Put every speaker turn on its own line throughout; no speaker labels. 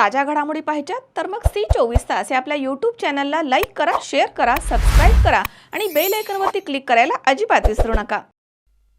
ताज्या घडामोडी पाहिजेत तर मग सी चोवीस तास या आपल्या यूट्यूब चॅनलला लाईक करा शेअर करा सबस्क्राईब करा आणि बेल आयकनवरती क्लिक करायला अजिबात विसरू नका.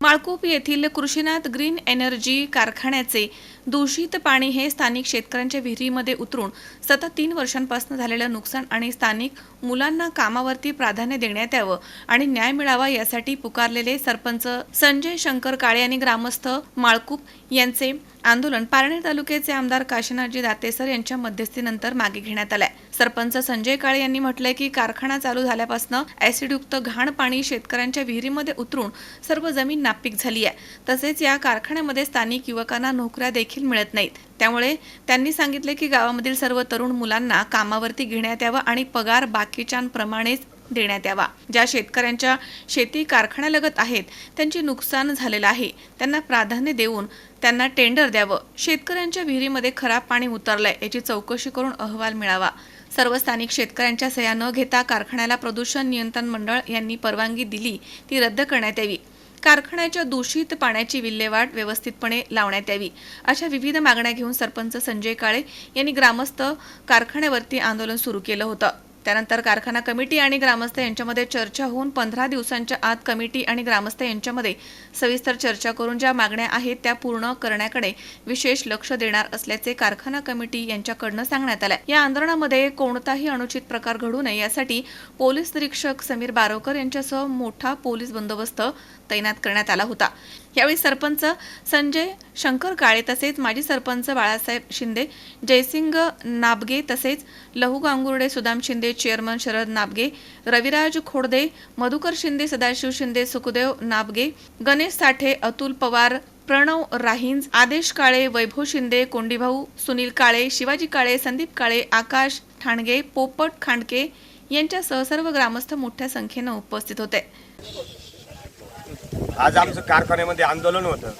माळकूप येथील कृषीनाथ ग्रीन एनर्जी कारखान्याचे दूषित पाणी हे स्थानिक शेतकऱ्यांच्या विहिरीमध्ये उतरून सतत तीन वर्षांपासून झालेलं नुकसान आणि स्थानिक मुलांना कामावरती प्राधान्य देण्यात यावं आणि न्याय मिळावा यासाठी पुकारलेले सरपंच संजय शंकर काळे आणि ग्रामस्थ माळकूप यांचे आंदोलन पारनेर तालुक्याचे आमदार काशीनाथजी दातेसर यांच्या मध्यस्थीनंतर मागे घेण्यात आलंय. सरपंच संजय काळे यांनी म्हटलंय की कारखाना चालू झाल्यापासून ऍसिडयुक्त घाण पाणी शेतकऱ्यांच्या विहिरीमध्ये उतरून सर्व जमीन नापीक झाली आहे. तसेच या कारखान्यामध्ये स्थानिक युवकांना नोकऱ्या देखील मिळत नाहीत. त्यामुळे त्यांनी सांगितले की गावामधील सर्व तरुण मुलांना कामावरती घेण्यात यावं आणि पगार बाकीच्यांप्रमाणेच देण्यात यावा. ज्या शेतकऱ्यांच्या शेती कारखान्यालगत आहेत त्यांचे नुकसान झालेलं आहे. त्यांना प्राधान्य देऊन त्यांना टेंडर द्यावं. शेतकऱ्यांच्या विहिरीमध्ये खराब पाणी उतरलंय याची चौकशी करून अहवाल मिळावा. सर्व स्थानिक शेतकऱ्यांच्या सह्या न घेता कारखान्याला प्रदूषण नियंत्रण मंडळ यांनी परवानगी दिली ती रद्द करण्यात यावी. कारखान्याच्या दूषित पाण्याची विल्हेवाट व्यवस्थितपणे लावण्यात यावी. अशा विविध मागण्या घेऊन सरपंच संजय काळे यांनी ग्रामस्थ कारखान्यावरती आंदोलन सुरू केलं होतं. त्यानंतर कारखाना कमिटी आणि ग्रामस्थ यांच्यामध्ये चर्चा होऊन पंधरा दिवसांच्या आत कमिटी आणि ग्रामस्थ यांच्यामध्ये सविस्तर चर्चा करून ज्या मागण्या आहेत त्या पूर्ण करण्याकडे विशेष लक्ष देणार असल्याचे कारखाना कमिटी यांच्याकडनं सांगण्यात आलं या आंदोलनामध्ये कोणताही अनुचित प्रकार घडू नये यासाठी पोलीस निरीक्षक समीर बारोकर यांच्यासह मोठा पोलीस बंदोबस्त तैनात करण्यात आला होता. यावेळी सरपंच संजय शंकर काळे तसेच माजी सरपंच बाळासाहेब शिंदे जयसिंग नाबगे तसेच लहू गांगुर्डे सुदाम शिंदे चेअरमन शरद नाबगे रविराज खोडदे मधुकर शिंदे सदाशिव शिंदे सुखदेव नाबगे गणेश साठे अतुल पवार प्रणव राहिंज आदेश काळे वैभव शिंदे कोंडीभाऊ सुनील काळे शिवाजी काळे संदीप काळे आकाश ठाणगे पोपट खांडके यांच्यासह सर्व ग्रामस्थ मोठ्या संख्येनं उपस्थित होते.
आज आमचं कारखान्यामध्ये आंदोलन होतं.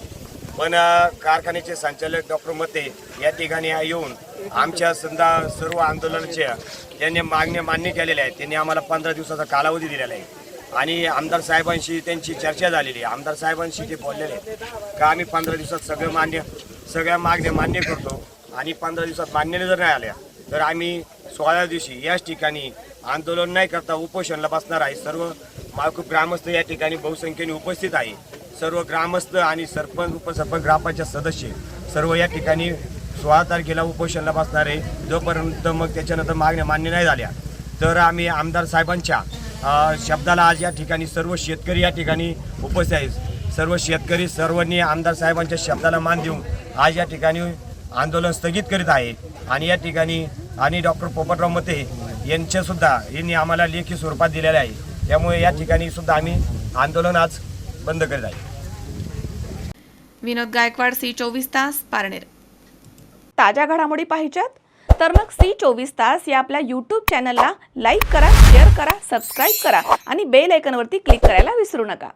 पण कारखान्याचे संचालक डॉक्टर मते या ठिकाणी येऊन आमच्या समजा सर्व आंदोलनाच्या त्यांनी मागण्या मान्य केलेल्या आहेत. त्यांनी आम्हाला पंधरा दिवसाचा कालावधी दिलेला आहे. आणि आमदार साहेबांशी त्यांची चर्चा झालेली आहे. आमदार साहेबांशी ते बोललेले आहेत का आम्ही पंधरा दिवसात सगळं मान्य सगळ्या मागण्या मान्य करतो आणि पंधरा दिवसात मान्य जर नाही आल्या तर आम्ही सोळाव्या दिवशी याच ठिकाणी आंदोलन नाही करता उपोषणला बसणार आहे. सर्व माळकूप ग्रामस्थ या ठिकाणी बहुसंख्येने उपस्थित आहे. सर्व ग्रामस्थ आणि सरपंच उपसरपंच ग्रामपंचायत सदस्य सर्व या ठिकाणी सोळा तारखेला उपोषणला बसणार आहे. जोपर्यंत मग त्याच्यानंतर मागण्या मान्य नाही झाल्या तर आम्ही आमदार साहेबांच्या शब्दाला आज या ठिकाणी सर्व शेतकरी या ठिकाणी उपस्थित आहेत. सर्व शेतकरी सर्वांनी आमदार साहेबांच्या शब्दाला मान देऊन आज या ठिकाणी आंदोलन स्थगित करीत आहे. आणि या ठिकाणी आणि डॉक्टर पोपटराव मते यांच्यासुद्धा यांनी आम्हाला लेखी स्वरूपात दिलेल्या आहे. त्यामुळे या ठिकाणी सुद्धा आम्ही आंदोलन आज बंद करीत आहे.
विनोद गायकवाड सी चोवीस तास पारनेर. ताज्या घडामोडी पाहिजेत? तर मग सी चोवीस तास या आपल्या यूट्यूब चॅनलला लाईक करा शेअर करा सबस्क्राईब करा आणि बेल आयकॉनवरती क्लिक करायला विसरू नका.